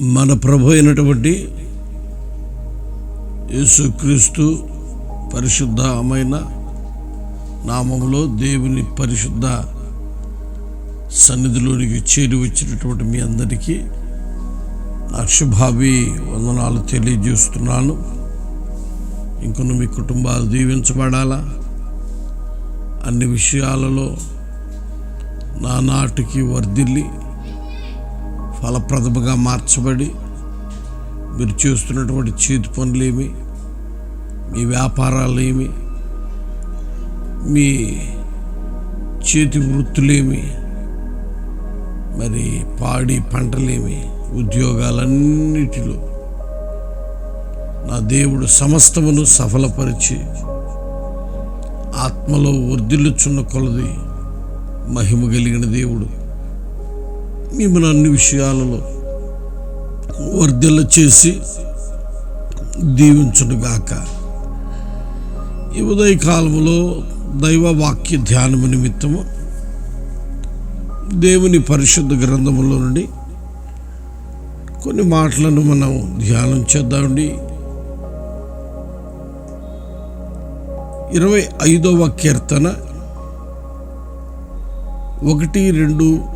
మన ప్రభు అయినటువంటి యేసుక్రీస్తు పరిశుద్ధమైన నామంలో దేవుని పరిశుద్ధ సన్నిధిలోనికి చేరి వచ్చినటువంటి మీ అందరికీ నా శుభాభి వందనాలు తెలియజేస్తున్నాను. ఇంకొన్ని మీ కుటుంబాలు దీవించబడాలా? అన్ని విషయాలలో నానాటికి వర్ధిల్లి ఫలప్రదముగా మార్చబడి మీరు చేస్తున్నటువంటి చేతి పనులేమి మీ వ్యాపారాలేమి మీ చేతి వృత్తులేమి మరి పాడి పంటలేమి ఉద్యోగాలన్నిటిలో నా దేవుడు సమస్తమును సఫలపరిచి ఆత్మలో వర్ధిల్లుచున్న కొలది మహిమ కలిగిన దేవుడు. మిమ్మల్ని అన్ని విషయాలలో వర్ధిల్ల చేసి దీవించునుగాక. ఈ ఉదయ కాలంలో దైవ వాక్య ధ్యానము నిమిత్తము దేవుని పరిశుద్ధ గ్రంథములో నుండి కొన్ని మాటలను మనం ధ్యానం చేద్దామండి. ఇరవై ఐదవ కీర్తన ఒకటి రెండు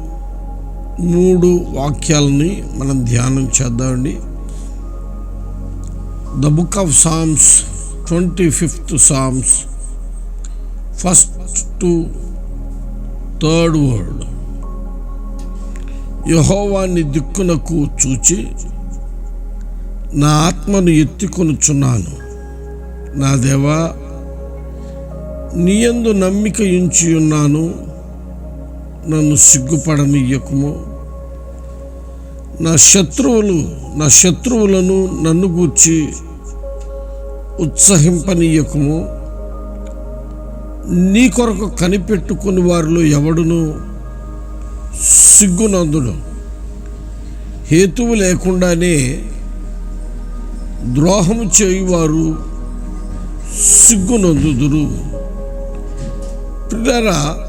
మూడు వాక్యాలని మనం ధ్యానం చేద్దామండి. The book of Psalms twenty fifth Psalms first to third word యహోవాన్ని దిక్కునకు చూచి నా ఆత్మను ఎత్తికొనుచున్నాను. నా దేవా నీయందు నమ్మిక ఉంచి ఉన్నాను నన్ను సిగ్గుపడనియ్యకుము నా శత్రువులు నా శత్రువులను నన్ను గూర్చి ఉత్సహింపనీయకము. నీ కొరకు కనిపెట్టుకుని వారిలో ఎవడును సిగ్గునందుడు. హేతువు లేకుండానే ద్రోహము చేయువారు సిగ్గునందుదురు. పిల్లరా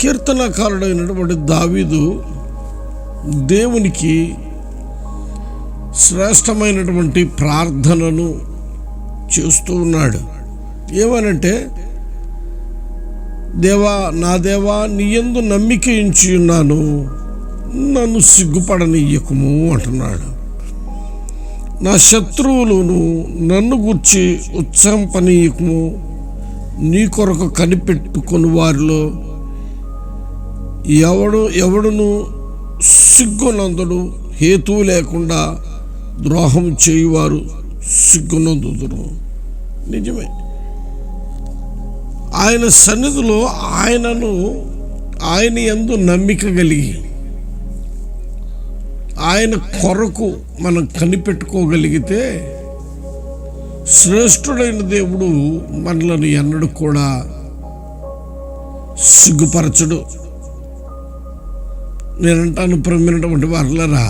కీర్తనకారుడైనటువంటి దావీదు దేవునికి శ్రేష్టమైనటువంటి ప్రార్థనను చేస్తూ ఉన్నాడు. ఏమనంటే దేవా నా దేవా నీ ఎందు నమ్మిక ఉంచి ఉన్నాను. నన్ను సిగ్గుపడనీయకము అంటున్నాడు. నా శత్రువులను నన్ను గుర్చి ఉత్సంపనీయకము నీ కొరకు కనిపెట్టుకుని వారిలో ఎవడు ఎవడును సిగ్గునందుడు హేతువు లేకుండా ద్రోహం చేయువారు సిగ్గునందుదురు. నిజమే. ఆయన సన్నిధిలో ఆయనను ఆయన ఎందు నమ్మిక కలిగి ఆయన కొరకు మనం కనిపెట్టుకోగలిగితే శ్రేష్ఠుడైన దేవుడు మనలను ఎన్నడూ కూడా సిగ్గుపరచడు. నేనంటాను ప్రమినటువంటి వారులరా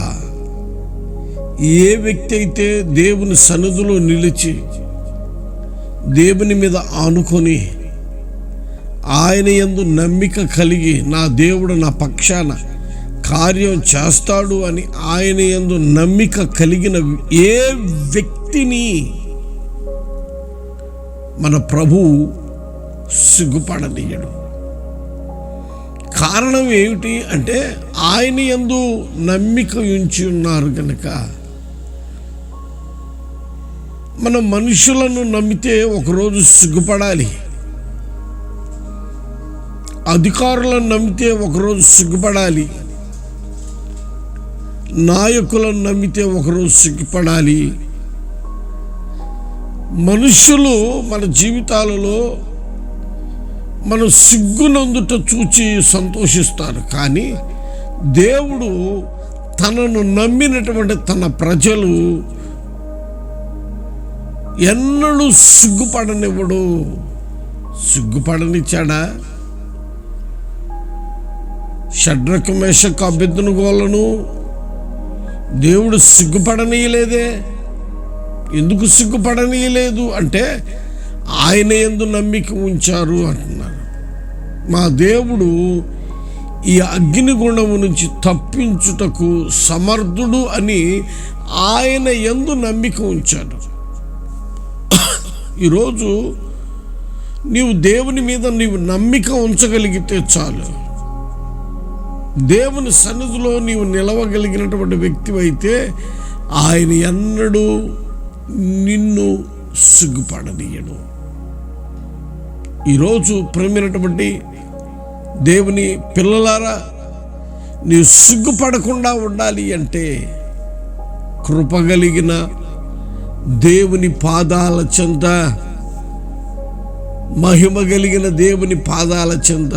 ఏ వ్యక్తి అయితే దేవుని సన్నిధిలో నిలిచి దేవుని మీద ఆనుకొని ఆయన యందు నమ్మిక కలిగి నా దేవుడు నా పక్షాన కార్యం చేస్తాడు అని ఆయన యందు నమ్మిక కలిగిన ఏ వ్యక్తిని మన ప్రభు సిగ్గుపడనీయడు. కారణం ఏమిటి అంటే ఆయన ఎందు నమ్మిక ఉంచి ఉన్నారు కనుక మనం మనుషులను నమ్మితే ఒకరోజు సిగ్గుపడాలి. అధికారులను నమ్మితే ఒకరోజు సిగ్గుపడాలి. నాయకులను నమ్మితే ఒకరోజు సిగ్గుపడాలి. మనుషులు మన జీవితాలలో మనం సిగ్గునందుట చూచి సంతోషిస్తారు. కానీ దేవుడు తనను నమ్మినటువంటి తన ప్రజలు ఎన్నడూ సిగ్గుపడనివ్వడు. సిగ్గుపడనిచ్చాడా? షడ్రకు మేషకు అభ్యర్థును గోలను దేవుడు సిగ్గుపడనీయలేదే. ఎందుకు సిగ్గుపడనీయలేదు? అంటే ఆయన ఎందు నమ్మిక ఉంచారు అంటున్నారు. మా దేవుడు ఈ అగ్నిగుణము నుంచి తప్పించుటకు సమర్థుడు అని ఆయన ఎందు నమ్మిక ఉంచాడు. ఈరోజు నీవు దేవుని మీద నీవు నమ్మిక ఉంచగలిగితే చాలు. దేవుని సన్నిధిలో నీవు నిలవగలిగినటువంటి వ్యక్తి అయితే ఆయన ఎన్నడూ నిన్ను సిగ్గుపడనీయడు. ఈరోజు ప్రేమైనటువంటి దేవుని పిల్లలారా నీవు సిగ్గుపడకుండా ఉండాలి అంటే కృపగలిగిన దేవుని పాదాల చెంత మహిమ కలిగిన దేవుని పాదాల చెంత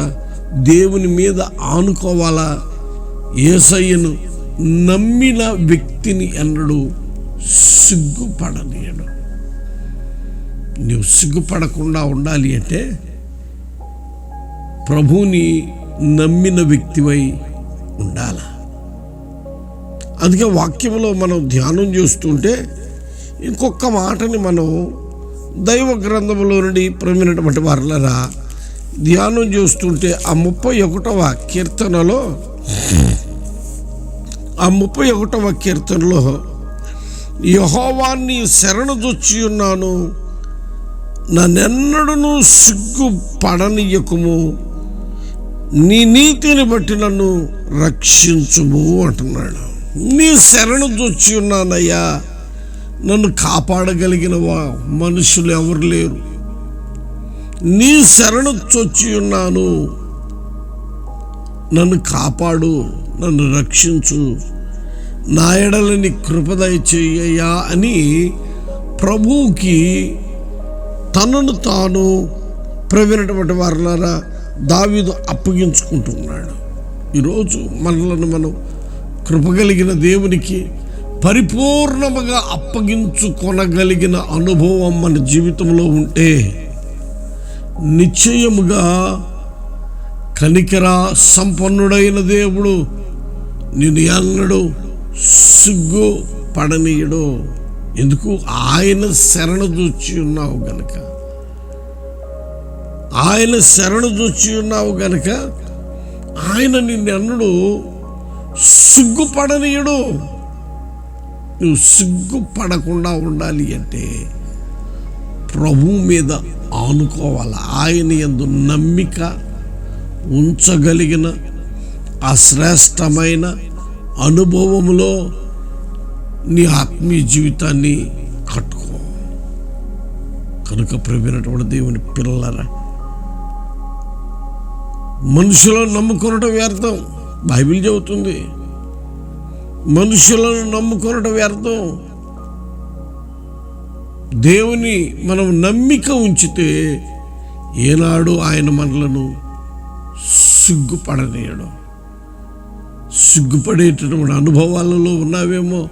దేవుని మీద ఆనుకోవాలా? ఏసయ్యను నమ్మిన వ్యక్తిని ఎన్నడూ సిగ్గుపడనీయడు. నువ్వు సిగ్గుపడకుండా ఉండాలి అంటే ప్రభుని నమ్మిన వ్యక్తివై ఉండాల. అందుకే వాక్యంలో మనం ధ్యానం చేస్తుంటే ఇంకొక మాటని మనం దైవ గ్రంథంలో నుండి ప్రమినటువంటి వర్లరా ధ్యానం చేస్తుంటే ఆ ముప్పై ఒకటవ కీర్తనలో ఆ ముప్పై ఒకటవ కీర్తనలో యహోవాన్ని శరణుదొచ్చి ఉన్నాను. నన్నెన్నడూ సిగ్గు పడనీయకుము నీ నీతిని బట్టి నన్ను రక్షించుము అంటున్నాడు. నీ శరణు దొచ్చి ఉన్నానయ్యా. నన్ను కాపాడగలిగిన వా మనుషులు ఎవరు లేరు. నీ శరణు చొచ్చి ఉన్నాను. నన్ను కాపాడు నన్ను రక్షించు. నాయడలని కృపదయ చెయ్యయ్యా అని ప్రభువుకి తనను తాను ప్రవీణటువంటి వారులారా దావీదు అప్పగించుకుంటున్నాడు ఈరోజు మనలను మనం కృపగలిగిన దేవునికి పరిపూర్ణముగా అప్పగించుకొనగలిగిన అనుభవం మన జీవితంలో ఉంటే నిశ్చయముగా కనికర సంపన్నుడైన దేవుడు నేను ఎన్నడూ సిగ్గు పడనీయడు ఎందుకు? ఆయన శరణు దూచి ఉన్నావు గనక. ఆయన శరణు దూచి ఉన్నావు గనక ఆయన నిన్నడు సిగ్గుపడనీయుడు. నువ్వు సిగ్గుపడకుండా ఉండాలి అంటే ప్రభు మీద ఆనుకోవాలి? ఆయన ఎందు నమ్మిక ఉంచగలిగిన ఆ శ్రేష్టమైన అనుభవములో నీ ఆత్మీయ జీవితాన్ని కట్టుకో. కనుక ప్రవీణటువంటి దేవుని పిల్లలరా మనుషులను నమ్ముకొనటం వ్యర్థం. బైబిల్ చెబుతుంది మనుషులను నమ్ముకొనటం వ్యర్థం. దేవుని మనం నమ్మిక ఉంచితే ఏనాడు ఆయన మనలను సిగ్గుపడనీయడు. సిగ్గుపడేటటువంటి అనుభవాలలో ఉన్నావేమో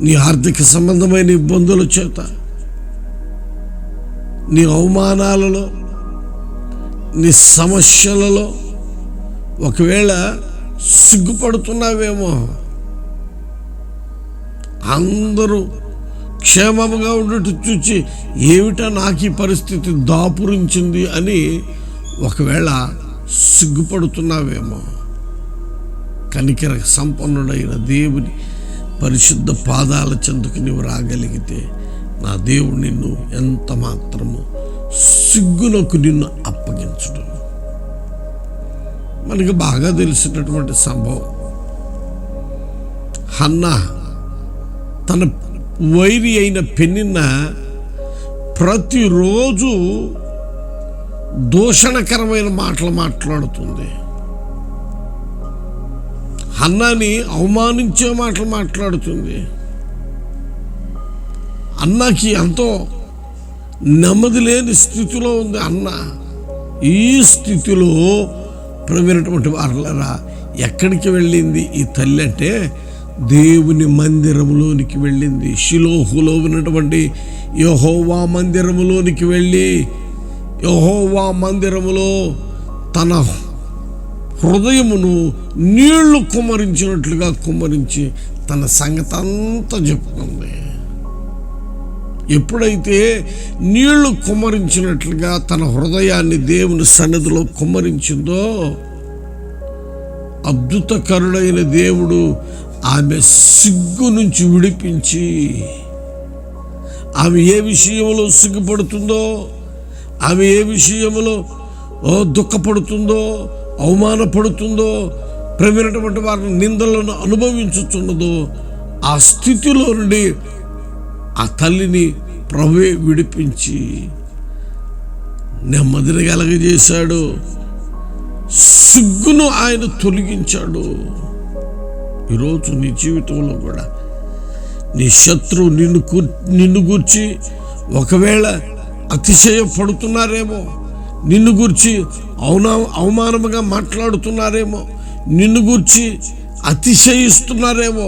నీ ఆర్థిక సంబంధమైన ఇబ్బందుల చేత నీ అవమానాలలో నీ సమస్యలలో ఒకవేళ సిగ్గుపడుతున్నావేమో అందరూ క్షేమముగా ఉండటం చూచి ఏమిటా నాకు ఈ పరిస్థితి దాపురించింది అని ఒకవేళ సిగ్గుపడుతున్నావేమో కనికర సంపన్నుడైన దేవుని పరిశుద్ధ పాదాల చెందుకు నీవు రాగలిగితే నా దేవుడు నిన్ను ఎంత మాత్రము సిగ్గులకు నిన్ను అప్పగించడం. మనకి బాగా తెలిసినటువంటి సంభవం. హన్న తన వైరి అయిన పెన్నిన్న ప్రతిరోజు దూషణకరమైన మాటలు మాట్లాడుతుంది. అన్నాని అవమానించే మాటలు మాట్లాడుతుంది. అన్నకి ఎంతో నెమ్మది లేని స్థితిలో ఉంది అన్న. ఈ స్థితిలో ప్రవీణటువంటి వారలరా ఎక్కడికి వెళ్ళింది ఈ తల్లి అంటే దేవుని మందిరములోనికి వెళ్ళింది. షిలోహులో ఉన్నటువంటి యహోవా మందిరములోనికి వెళ్ళి యహోవా మందిరములో తన హృదయమును నీళ్ళు కుమ్మరించినట్లుగా కుమ్మరించి తన సంగతి అంతా చెప్పుకుంది. ఎప్పుడైతే నీళ్ళు కుమ్మరించినట్లుగా తన హృదయాన్ని దేవుని సన్నిధిలో కుమ్మరించిందో అద్భుతకరుడైన దేవుడు ఆమె సిగ్గు నుంచి విడిపించి ఆమె ఏ విషయంలో సిగ్గుపడుతుందో ఆమె ఏ విషయంలో దుఃఖపడుతుందో అవమానపడుతుందో ప్రమినటువంటి వారిని నిందలను అనుభవించుతున్నదో ఆ స్థితిలో నుండి ఆ తల్లిని ప్రభువే విడిపించి నెమ్మదిని కలగజేశాడు. సిగ్గును ఆయన తొలగించాడు. ఈరోజు నీ జీవితంలో కూడా నీ శత్రువు నిన్ను కూర్ నిన్ను గూర్చి ఒకవేళ అతిశయపడుతున్నారేమో నిన్ను గూర్చి అవునా అవమానముగా మాట్లాడుతున్నారేమో నిన్ను గూర్చి అతిశయిస్తున్నారేమో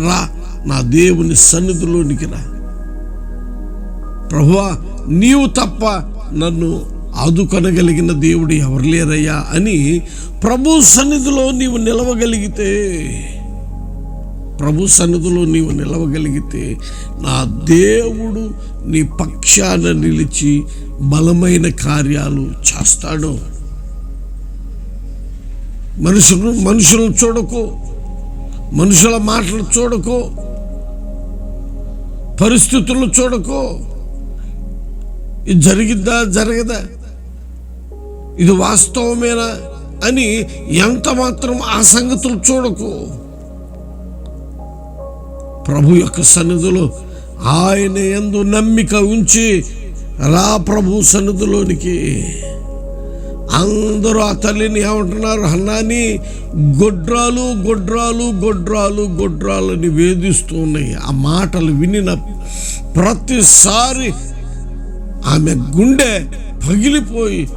రా నా దేవుని సన్నిధిలోనికి రా. ప్రభువా నీవు తప్ప నన్ను ఆదుకొనగలిగిన దేవుడు ఎవరు లేరయ్యా అని ప్రభు సన్నిధిలో నీవు నిలవగలిగితే ప్రభు సన్నిధిలో నీవు నిలవగలిగితే నా దేవుడు నీ పక్షాన నిలిచి బలమైన కార్యాలు చేస్తాడు. మనుషులు మనుషులను చూడకు మనుషుల మాటలు చూడకు పరిస్థితులు చూడకు. ఇది జరిగిద్దా జరగదా? ఇది వాస్తవమేనా? అని ఎంత మాత్రం ఆ సంగతులు చూడకు. ప్రభు యొక్క సన్నిధిలో ఆయన ఎందు నమ్మిక ఉంచి రా ప్రభు సన్నిధిలోనికి. అందరూ ఆ తల్లిని ఏమంటున్నారు? అన్నాని గొడ్రాలు గొడ్రాలు గొడ్రాలు గొడ్రాలని వేధిస్తూ ఉన్నాయి. ఆ మాటలు వినిన ప్రతిసారి ఆమె గుండె పగిలిపోయి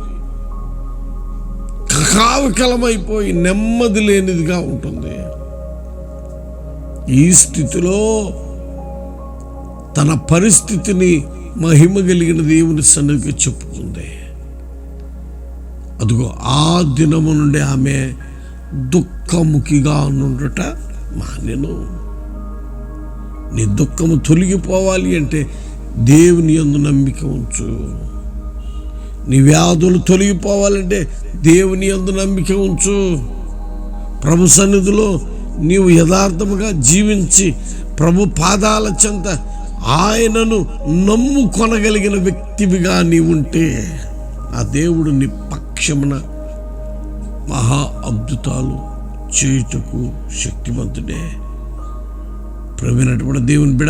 కావికలమైపోయి నెమ్మది లేనిదిగా ఉంటుంది. ఈ స్థితిలో తన పరిస్థితిని మహిమ కలిగిన దేవుని సన్నిధికి చెప్పుకుంది. అదిగో ఆ దినము నుండి ఆమె దుఃఖముఖిగా నుండుట మానెను. నీ దుఃఖము తొలగిపోవాలి అంటే దేవుని యందు నమ్మిక ఉంచు. నీ వ్యాధులు తొలగిపోవాలంటే దేవుని యందు నమ్మిక ఉంచు. ప్రభు సన్నిధిలో నీవు యథార్థముగా జీవించి ప్రభు పాదాల చెంత ఆయనను నమ్ముకొనగలిగిన వ్యక్తివిగా నీవుంటే ఆ దేవుడు నీ పక్షమున మహా అద్భుతాలు చేయుటకు శక్తివంతుడే. ప్రవీణటువంటి దేవుని బిడ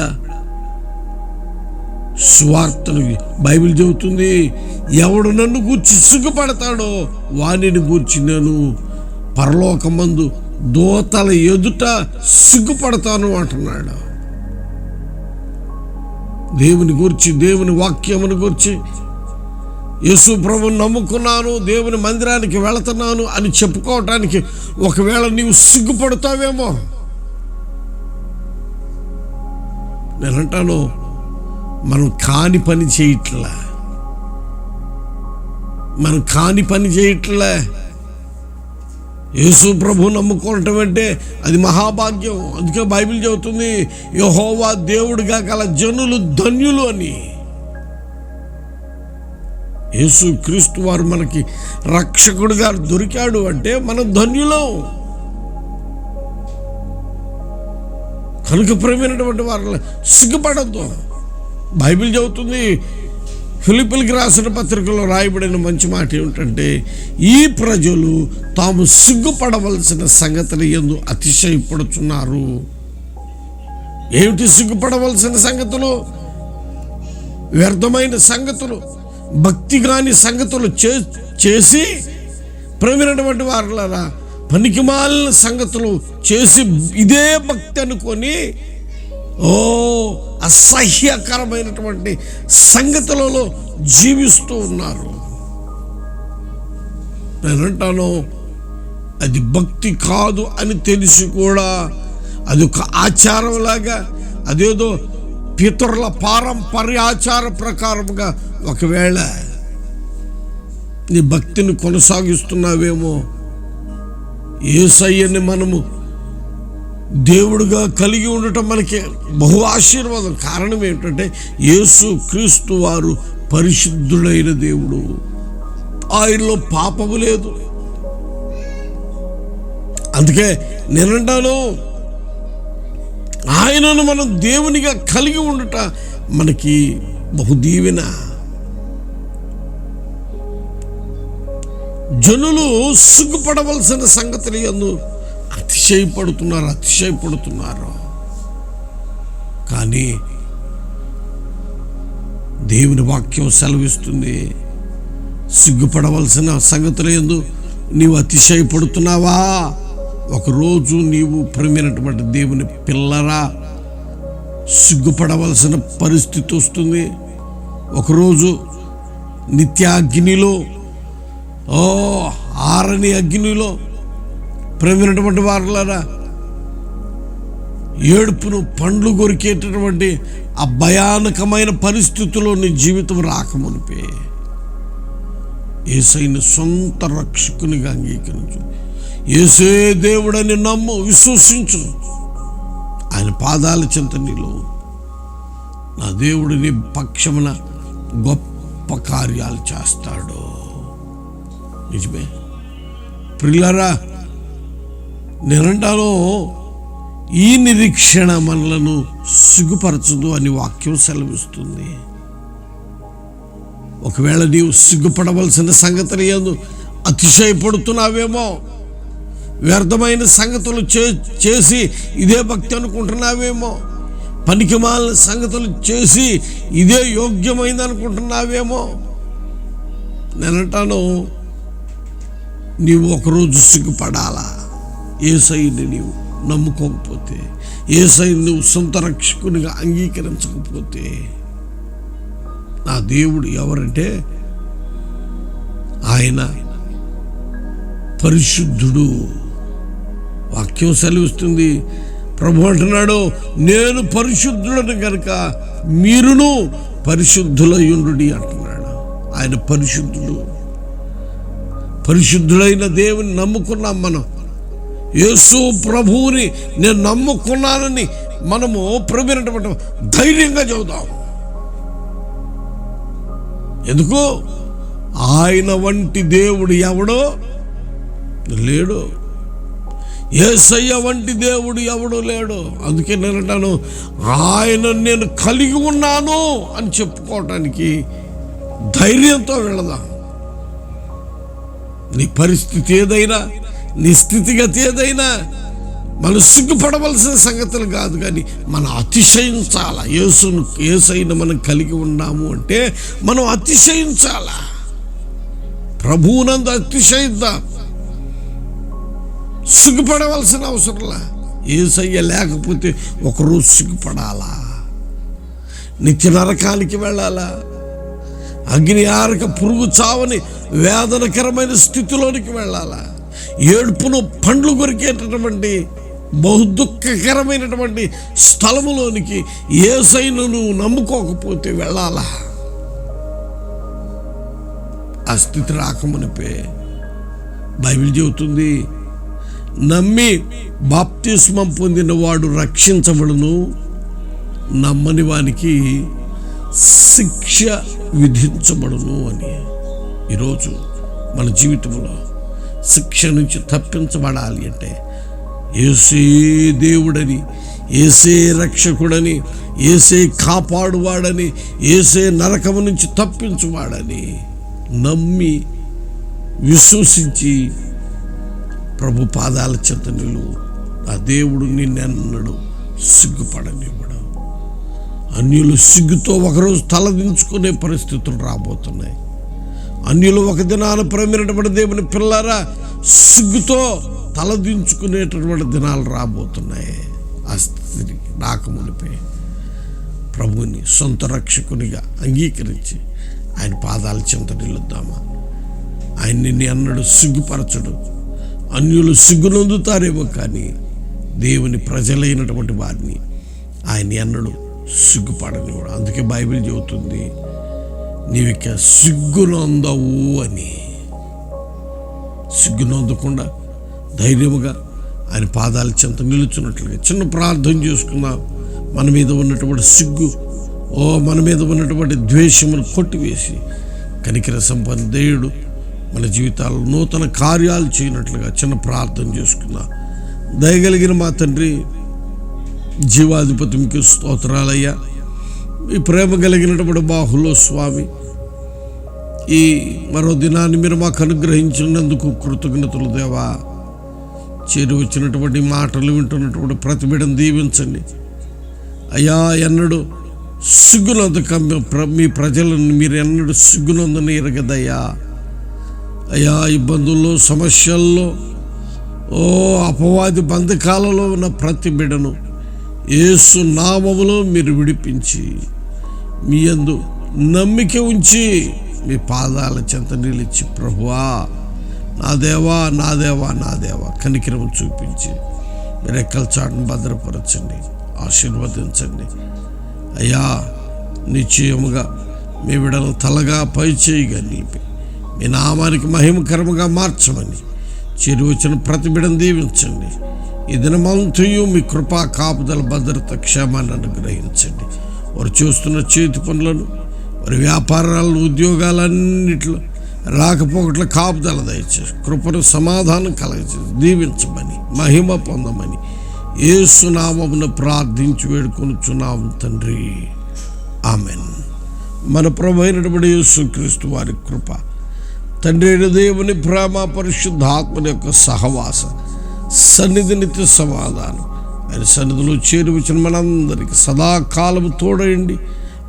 స్వార్థను బైబిల్ చెబుతుంది ఎవడు నన్ను గూర్చి సిగ్గుపడతాడో వానిని గూర్చి నేను పరలోకమందు దోతల ఎదుట సిగ్గుపడతాను అంటున్నాడు. దేవుని గురించి దేవుని వాక్యమును గురించి యేసు ప్రభు నమ్ముకున్నాను దేవుని మందిరానికి వెళుతున్నాను అని చెప్పుకోవటానికి ఒకవేళ నీవు సిగ్గుపడతావేమో. నేనంటాను మనం కాని పని చేయట్లే. మనం కాని పని చేయట్లే. యేసు ప్రభు నమ్ముకోవటం అంటే అది మహాభాగ్యం. అందుకే బైబిల్ చెబుతుంది యహోవా దేవుడిగా గల జనులు ధన్యులు అని. యేసు క్రీస్తు వారు మనకి రక్షకుడిగా దొరికాడు అంటే మనం ధన్యులం. కనుక ప్రేమైనటువంటి వారు సిగ్గుపడద్దు. బైబిల్ చెబుతుంది ఫిలిపిల్కి రాసిన పత్రికలో రాయబడిన మంచి మాట ఏమిటంటే ఈ ప్రజలు తాము సిగ్గుపడవలసిన సంగతిని ఎందు అతిశయపడుచున్నారు ఏమిటి సిగ్గుపడవలసిన సంగతులు? వ్యర్థమైన సంగతులు భక్తి కాని సంగతులు చే చేసి ప్రవీణటువంటి వారులారా పనికిమాలిన సంగతులు చేసి ఇదే భక్తి అనుకొని ఓ అసహ్యకరమైనటువంటి సంగతులలో జీవిస్తూ ఉన్నారు. నేనంటాను అది భక్తి కాదు అని తెలిసి కూడా అది ఒక ఆచారంలాగా అదేదో పితరుల పారంపర్యాచార ప్రకారముగా ఒకవేళ నీ భక్తిని కొనసాగిస్తున్నావేమో ఏసయ్యని మనము దేవుడుగా కలిగి ఉండటం మనకి బహు ఆశీర్వాదం. కారణం ఏంటంటే యేసు క్రీస్తు వారు పరిశుద్ధుడైన దేవుడు. ఆయనలో పాపము లేదు. అందుకే నేనంటాను ఆయనను మనం దేవునిగా కలిగి ఉండట మనకి బహు దీవెన. జనులు సిగ్గుపడవలసిన సంగతులు అందు అతిశయపడుతున్నారు అతిశయపడుతున్నారు. కానీ దేవుని వాక్యం సెలవిస్తుంది. సిగ్గుపడవలసిన సంగతులు ఎందు నీవు అతిశయపడుతున్నావా? ఒకరోజు నీవు ప్రేమైనటువంటి దేవుని పిల్లరా సిగ్గుపడవలసిన పరిస్థితి వస్తుంది. ఒకరోజు నిత్యాగ్నిలో ఓ ఆరని అగ్నిలో ప్రవినటువంటి వారులారా ఏడుపును పండ్లు కొరికేటటువంటి ఆ భయానకమైన పరిస్థితుల్లో నీ జీవితం రాకమునిపే. ఏసైని సొంత రక్షకునిగా అంగీకరించు. ఏసే దేవుడని నమ్ము విశ్వసించు. ఆయన పాదాల చింత నీలో నా దేవుడు నీ పక్షమున గొప్ప కార్యాలు చేస్తాడు. నిజమే. ప్రిల్లరా నేనంటాను ఈ నిరీక్షణ మనలను సిగ్గుపరచదు అని వాక్యం సెలవిస్తుంది. ఒకవేళ నీవు సిగ్గుపడవలసిన సంగతులు ఏదో అతిశయపడుతున్నావేమో వ్యర్థమైన సంగతులు చే చేసి ఇదే భక్తి అనుకుంటున్నావేమో పనికిమాలిన సంగతులు చేసి ఇదే యోగ్యమైంది అనుకుంటున్నావేమో నేనంటాను నీవు ఒకరోజు సిగ్గుపడాలా? ఏసైని నీవు నమ్ముకోకపోతే ఏసైని నువ్వు సొంత రక్షకునిగా అంగీకరించకపోతే నా దేవుడు ఎవరంటే ఆయన పరిశుద్ధుడు. వాక్యం సెలవిస్తుంది. ప్రభు అంటున్నాడు నేను పరిశుద్ధుడని కనుక మీరును పరిశుద్ధులయ్యుండు అంటున్నాడు. ఆయన పరిశుద్ధుడు. పరిశుద్ధుడైన దేవుని నమ్ముకున్నాం మనం. యేసు ప్రభువుని నేను నమ్ముకున్నానని మనము ప్రభునటువంటి ధైర్యంగా చెబుదాం ఎందుకు? ఆయన వంటి దేవుడు ఎవడో లేడు. ఏసయ్య వంటి దేవుడు ఎవడు లేడు. అందుకే నేను ఆయన నేను కలిగి ఉన్నాను అని చెప్పుకోవటానికి ధైర్యంతో వెళదాం నీ పరిస్థితి ఏదైనా నీ స్థితిగతి ఏదైనా మనం సిగ్గుపడవలసిన సంగతులు కాదు కానీ మనం అతిశయించాల. యేసును ఏసైన మనం కలిగి ఉన్నాము అంటే మనం అతిశయించాల? ప్రభువునందు అతిశయిద్దాం. సిగ్గుపడవలసిన అవసరంలా ఏసయ్య లేకపోతే ఒకరోజు సిగ్గుపడాలా? నిత్య నరకానికి వెళ్ళాలా? అగ్ని ఆరక పురుగు చావని వేదనకరమైన స్థితిలోనికి వెళ్ళాలా? ఏడుపును పండ్లు కొరికేటటువంటి బహు దుఃఖకరమైనటువంటి స్థలములోనికి ఏసైను నువ్వు నమ్ముకోకపోతే వెళ్ళాలా? ఆ స్థితి రాకమనిపే బైబిల్ చెబుతుంది నమ్మి బాప్తిస్మం పొందిన వాడు రక్షించబడును నమ్మని వానికి శిక్ష విధించబడును అని ఈరోజు మన జీవితంలో శిక్ష నుంచి తప్పించబడాలి అంటే ఏసే దేవుడని ఏసే రక్షకుడని ఏసే కాపాడువాడని ఏసే నరకము నుంచి తప్పించువాడని నమ్మి విశ్వసించి ప్రభు పాదాల చెంత నిలువు. ఆ దేవుడు నిన్నెన్నడు సిగ్గుపడనివ్వడు. అన్యులు సిగ్గుతో ఒకరోజు తలదించుకునే పరిస్థితులు రాబోతున్నాయి. అన్యులు ఒక దినాన ప్రమినటువంటి దేవుని పిల్లరా సిగ్గుతో తలదించుకునేటటువంటి దినాలు రాబోతున్నాయి. ఆ స్థితికి రాకమునిపై ప్రభుని సొంత రక్షకునిగా అంగీకరించి ఆయన పాదాల చెంత నిలుద్దామా? ఆయన నిన్ను అన్నడు సిగ్గుపరచడు. అన్యులు సిగ్గునొందుతారేమో కానీ దేవుని ప్రజలైనటువంటి వారిని ఆయన అన్నడు సిగ్గుపడనివాడు అందుకే బైబిల్ చెబుతుంది నీవిక సిగ్గునొందవు అని. సిగ్గునొందకుండా ధైర్యముగా ఆయన పాదాల చెంత నిలుచున్నట్లుగా చిన్న ప్రార్థన చేసుకుందాం. మన మీద ఉన్నటువంటి సిగ్గు ఓ మన మీద ఉన్నటువంటి ద్వేషమును కొట్టివేసి కనికర సంపన్న దేవుడు మన జీవితాల్లో నూతన కార్యాలు చేయనట్లుగా చిన్న ప్రార్థన చేసుకుందాం. దయగలిగిన మా తండ్రి జీవాధిపతి ముఖ్య స్తోత్రాలయ్యా. మీ ప్రేమ కలిగినటువంటి బాహులో స్వామి ఈ మరో దినాన్ని మీరు మాకు అనుగ్రహించినందుకు కృతజ్ఞతలు దేవా. చేరి వచ్చినటువంటి మాటలు వింటున్నటువంటి ప్రతిబిడను దీవించండి. అయ్యా ఎన్నడు సిగ్గునందుక మీ ప్రజలను మీరు ఎన్నడు సిగ్గునందని ఎరగదయ్యా. అయ్యా ఇబ్బందుల్లో సమస్యల్లో ఓ అపవాది బంధకాలలో ఉన్న ప్రతి బిడను ఏసు నామములో మీరు విడిపించి మీ యందు నమ్మిక ఉంచి మీ పాదాల చెంత నిలిచి ప్రభువా నా దేవా నా దేవా నా దేవా కనికిరం చూపించి మీరు ఎక్కల చాటును భద్రపరచండి ఆశీర్వదించండి. అయ్యా నిశ్చయముగా మీ విడను తలగా పై చేయిగా నిలిపి మీ నామానికి మహిమకరముగా మార్చమని చేరి వచ్చిన ప్రతి బిడను దీవించండి. ఈ దినమంతయు మీ కృపా కాపుదల భద్రత క్షేమాన్ని అనుగ్రహించండి. వారు చూస్తున్న చేతి పనులను వారి వ్యాపారాలను ఉద్యోగాలన్నింటిలో రాకపోకట్ల కాపుదల దయచేసి కృపను సమాధానం కలగచేసి దీవించమని మహిమ పొందమని ఏసునామమును ప్రార్థించి వేడుకొనుచున్నాము తండ్రి. ఆమెన్. మన ప్రభు అయినటువంటి యేసుక్రీస్తు వారి కృప తండ్రి అయిన దేవుని ప్రేమ పరిశుద్ధాత్మని యొక్క సహవాస సన్నిధి నిత్య సమాధానం ఆయన సన్నిధిలో చేరువచ్చిన మనందరికీ మనందరికి సదాకాలం తోడయండి.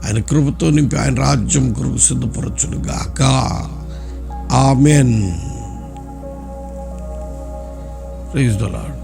ఆయన కృపతో నింపి ఆయన రాజ్యం కొరకు సిద్ధపరచును గాక ఆమెన్. Praise the lord.